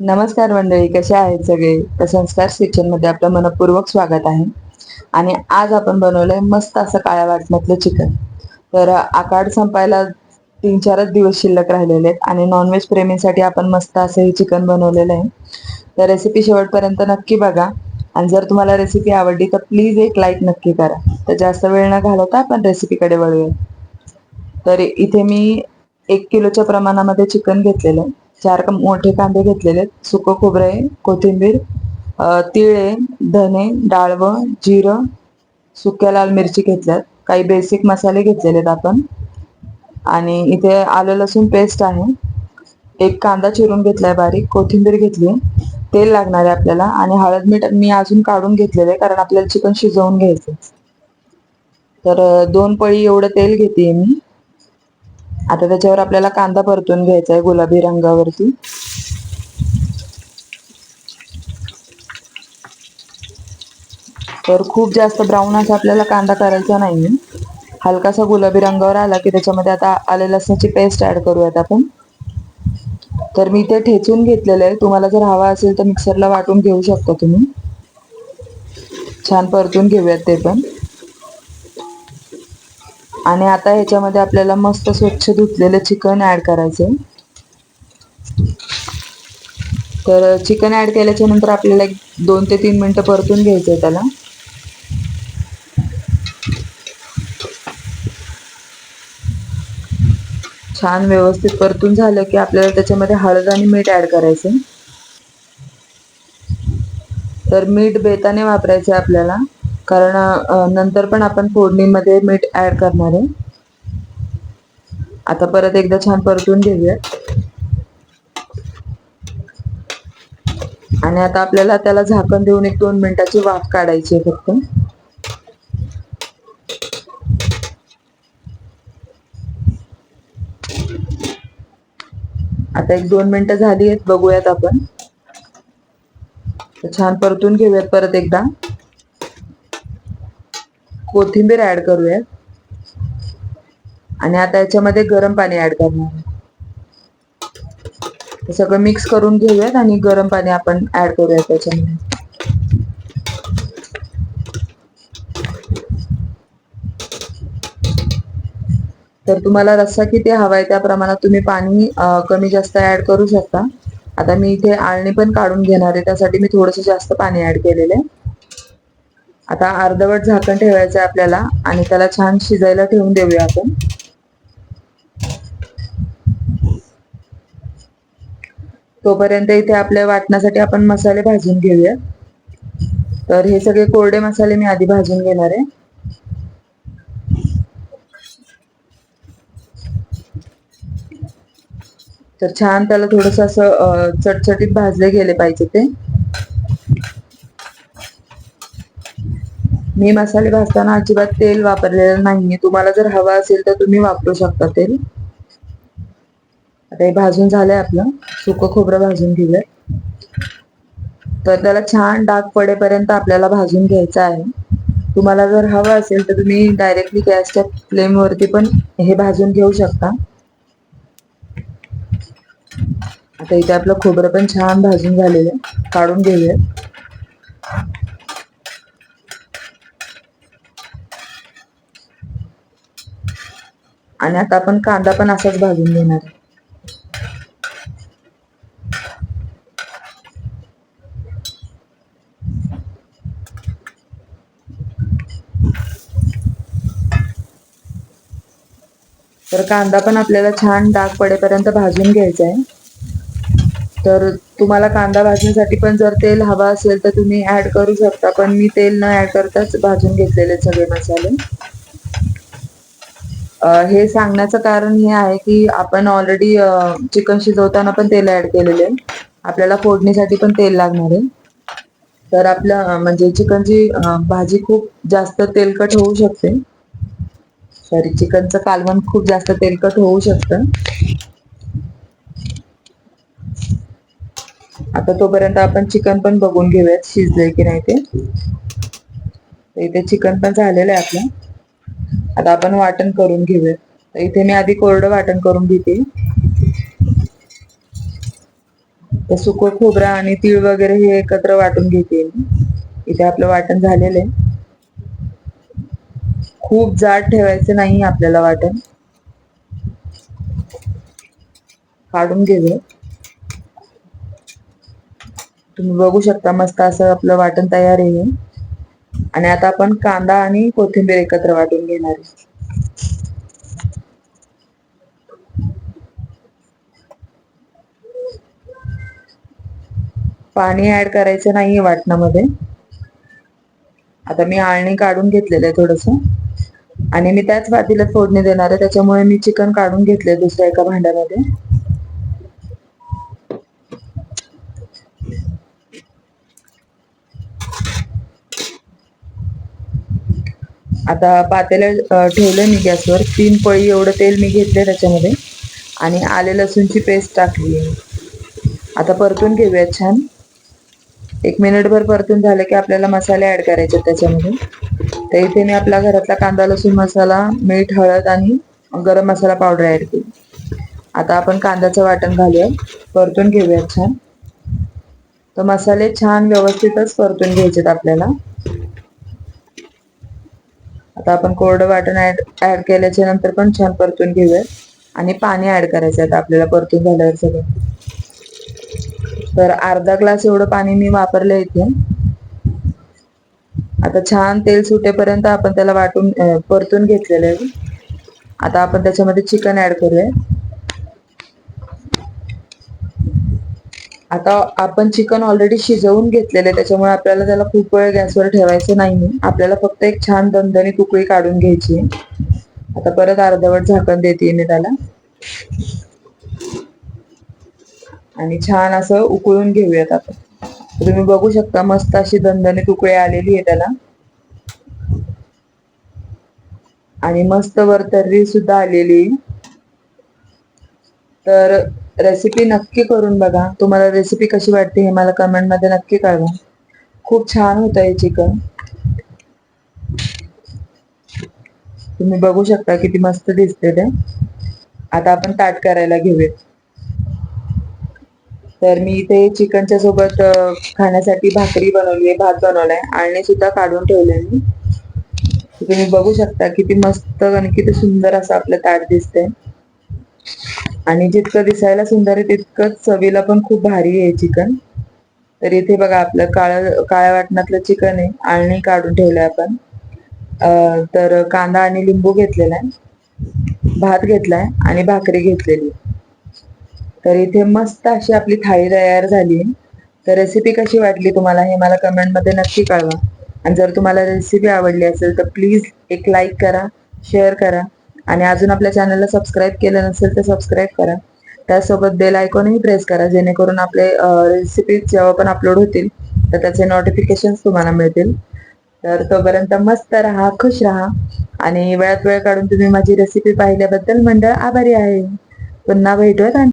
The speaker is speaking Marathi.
नमस्कार मंडळी कसे आहेत सगळे? तर संस्कार किचनमध्ये आपलं मनपूर्वक स्वागत आहे. आणि आज आपण बनवलंय मस्त असं काळ्या वाटणातलं चिकन. तर आकाड संपायला तीन चारच दिवस शिल्लक राहिलेले आहेत आणि नॉनव्हेज प्रेमीसाठी आपण मस्त असं हे चिकन बनवलेलं आहे. तर रेसिपी शेवटपर्यंत नक्की बघा. आणि जर तुम्हाला रेसिपी आवडली तर प्लीज एक लाईक नक्की करा. तर जास्त वेळ न घालवता आपण रेसिपीकडे वळूया. तर इथे मी एक किलोच्या प्रमाणामध्ये चिकन घेतलेलं आहे. चार मोठे कांदे घेतलेले सुकं खोबरं आहे कोथिंबीर तीळ आहे धने डाळवं जिरं सुक्या लाल मिरची घेतल्यात काही बेसिक मसाले घेतलेले आहेत आपण. आणि इथे आलं लसूण पेस्ट आहे. एक कांदा चिरून घेतलाय बारीक कोथिंबीर घेतली तेल लागणार आहे आपल्याला आणि हळद मीठ मी अजून काढून घेतलेलं आहे कारण आपल्याला चिकन शिजवून घ्यायचं तर दोन पळी एवढं तेल घेते मी. आता त्याच्यावर आपल्याला कांदा परतून घ्यायचा आहे गुलाबी रंगावरती. तर खूप जास्त ब्राऊन असा आपल्याला कांदा करायचा नाही हलकासा गुलाबी रंगावर आला की त्याच्यामध्ये आता आले लसणाची पेस्ट ऍड करूयात आपण. तर मी ते ठेचून घेतलेलं आहे. तुम्हाला जर हवा असेल तर मिक्सरला वाटून घेऊ शकता तुम्ही. छान परतून घेऊयात ते पण. आणि आता ह्याच्यामध्ये आपल्याला मस्त स्वच्छ धुतलेलं चिकन ऍड करायचंय. तर चिकन ऍड केल्याच्यानंतर आपल्याला एक दोन ते तीन मिनटं परतून घ्यायचंय त्याला. छान व्यवस्थित परतून झालं की आपल्याला त्याच्यामध्ये हळद आणि मीठ ऍड करायचं तर मीठ बेताने वापरायचं आपल्याला. कारण नंतर पण आपण फोडणीमध्ये मीठ ऍड करणार आहे. आता परत एकदा छान परतून घेऊया. आणि आता आपल्याला त्याला झाकण देऊन एक दोन मिनिटाची वाफ काढायची आहे फक्त. आता एक दोन मिनिटं झाली आहेत बघूयात आपण. छान परतून घेऊयात परत एकदा. कोथिंबीर ऍड करूयात. आणि आता याच्यामध्ये गरम पाणी ऍड करणार सगळं मिक्स करून घेऊयात आणि गरम पाणी आपण ऍड करूयात त्याच्यामध्ये. तर तुम्हाला रस्सा किती हवाय त्या प्रमाणात तुम्ही पाणी कमी जास्त ऍड करू शकता. आता मी इथे आळणी पण काढून घेणार आहे त्यासाठी मी थोडस जास्त पाणी ऍड केलेलं आहे. आता अर्धवट झाकण ठेवायचं आहे आपल्याला आणि त्याला छान शिजायला ठेवून देऊया आपण. तोपर्यंत इथे आपल्या वाटण्यासाठी आपण मसाले भाजून घेऊया. तर हे सगळे कोरडे मसाले मी आधी भाजून घेणार आहे. तर छान त्याला थोडस असं चटचटीत भाजले गेले पाहिजे ते. मी मसाले भाजताना अजिबात तेल वापरलेलं नाहीये. तुम्हाला जर हवा असेल तर तुम्ही वापरू शकता तेल. आता हे भाजून झालंय आपलं. सुक खोबरं भाजून घेऊया तर त्याला छान डाग पडेपर्यंत आपल्याला भाजून घ्यायचं आहे. तुम्हाला जर हवं असेल तर तुम्ही डायरेक्टली गॅसच्या फ्लेम वरती पण हे भाजून घेऊ शकता. आता इथे आपलं खोबरं पण छान भाजून झालेलं आहे. काढून घेऊया आणि आता आपण कांदा पण असाच भाजून घेणार. तर कांदा पण आपल्याला छान डाग पडेपर्यंत भाजून घ्यायचा आहे. तर तुम्हाला कांदा भाजण्यासाठी पण जर तेल हवा असेल तर तुम्ही ऍड करू शकता पण मी तेल न ऍड करताच भाजून घेतलेले सगळे मसाले. हे सांगण्याचं कारण हे आहे की आपण ऑलरेडी चिकन शिजवताना पण तेल ऍड केलेले आपल्याला फोडणीसाठी पण तेल लागणार आहे. तर आपलं म्हणजे चिकनची भाजी खूप जास्त तेलकट होऊ शकते. सॉरी चिकनचं कालवण खूप जास्त तेलकट होऊ शकतं. आता तोपर्यंत आपण चिकन पण बघून घेऊयात शिजलंय की नाही ते. इथे चिकन पण झालेलं आहे आपलं. आता आपण वाटण करून घेऊया. इथे मी आधी कोरडं वाटण करून घेते. सुक खोबरा आणि तीळ वगैरे हे एकत्र वाटून घेते इथे आपलं वाटण झालेलं आहे. खूप जाड ठेवायचं नाही आपल्याला वाटण. काढून घेऊया. तुम्ही बघू शकता मस्त असं आपलं वाटण तयार आहे. आणि आता आपण कांदा आणि कोथिंबीर एकत्र वाटून घेणार आहे. पाणी ऍड करायचं नाहीये वाटणामध्ये. आता मी आळणी काढून घेतलेलं आहे थोडस. आणि मी त्याच वातीला फोडणी देणार आहे त्याच्यामुळे मी चिकन काढून घेतलंय दुसऱ्या एका भांड्यामध्ये. आता पातेलं ठेवलं मी गॅसवर. तीन पळी एवढं तेल मी घेतले त्याच्यामध्ये. आणि आले लसूणची पेस्ट टाकली. आता परतून घेऊया छान. एक मिनिटभर परतून झालं की आपल्याला मसाले ॲड करायचे त्याच्यामध्ये. तर इथे मी आपला घरातला कांदा लसूण मसाला मीठ हळद आणि गरम मसाला पावडर ॲड केली. आता आपण कांद्याचं वाटण घालूया. परतून घेऊया छान. तर मसाले छान व्यवस्थितच परतून घ्यायचेत आपल्याला. आता आपण कोरडं वाटण ऍड ऍड केल्याच्यानंतर पण छान परतून घेऊया आणि पाणी ऍड करायचं आता आपल्याला परतून झाल्यावर सगळं. तर अर्धा ग्लास एवढं पाणी मी वापरलं इथे. आता छान तेल सुटेपर्यंत आपण त्याला वाटून परतून घेतलेलं आहे. आता आपण त्याच्यामध्ये चिकन ऍड करूया. आता आपण चिकन ऑलरेडी शिजवून घेतलेलं त्याच्यामुळे आपल्याला त्याला खूप वेळ गॅसवर ठेवायचं नाही आपल्याला फक्त एक छान दणदणीत उकळी काढून घ्यायची आता परत अर्धवट झाकण देते मी त्याला. आणि छान असं उकळून घेऊयात आपण. तुम्ही बघू शकता मस्त अशी दणदणीत उकळी आलेली आहे त्याला. आणि मस्त वरतर्री सुद्धा आलेली तर रेसिपी नक्की करून बघा. तुम्हाला रेसिपी कशी वाटते हे मला कमेंटमध्ये नक्की कळवा. खूप छान होत आहे चिकन तुम्ही बघू शकता किती मस्त दिसते ते. आता आपण ताट करायला घेऊयात. तर मी इथे चिकनच्या सोबत खाण्यासाठी भाकरी बनवली आहे भात बनवलाय. आणि सुद्धा काढून ठेवले मी. तुम्ही बघू शकता किती मस्त आणि किती सुंदर असं आपलं ताट दिसतंय. आणि जितकं दिसायला सुंदर आहे तितकंच चवीला पण खूप भारी आहे चिकन. तर इथे बघा आपलं काळ काळ्या वाटणातलं चिकन आहे आळणी काढून ठेवलंय आपण. तर कांदा आणि लिंबू घेतलेला आहे भात घेतलाय आणि भाकरी घेतलेली. तर इथे मस्त अशी आपली थाळी तयार झाली तर रेसिपी कशी वाटली तुम्हाला हे मला कमेंटमध्ये नक्की कळवा. आणि जर तुम्हाला रेसिपी आवडली असेल तर प्लीज एक लाईक करा शेअर करा. आणि अजून आपल्या चॅनलला सबस्क्राईब केलं नसेल तर सबस्क्राईब करा. त्यासोबत बेल आयकॉनही प्रेस करा जेणेकरून आपले रेसिपी जेव्हा पण अपलोड होतील तर त्याचे नोटिफिकेशन तुम्हाला मिळतील. तर तोपर्यंत मस्त राहा खुश राहा. आणि वेळात वेळ काढून तुम्ही माझी रेसिपी पाहिल्याबद्दल मंडळ आभारी आहे. पुन्हा भेटूयात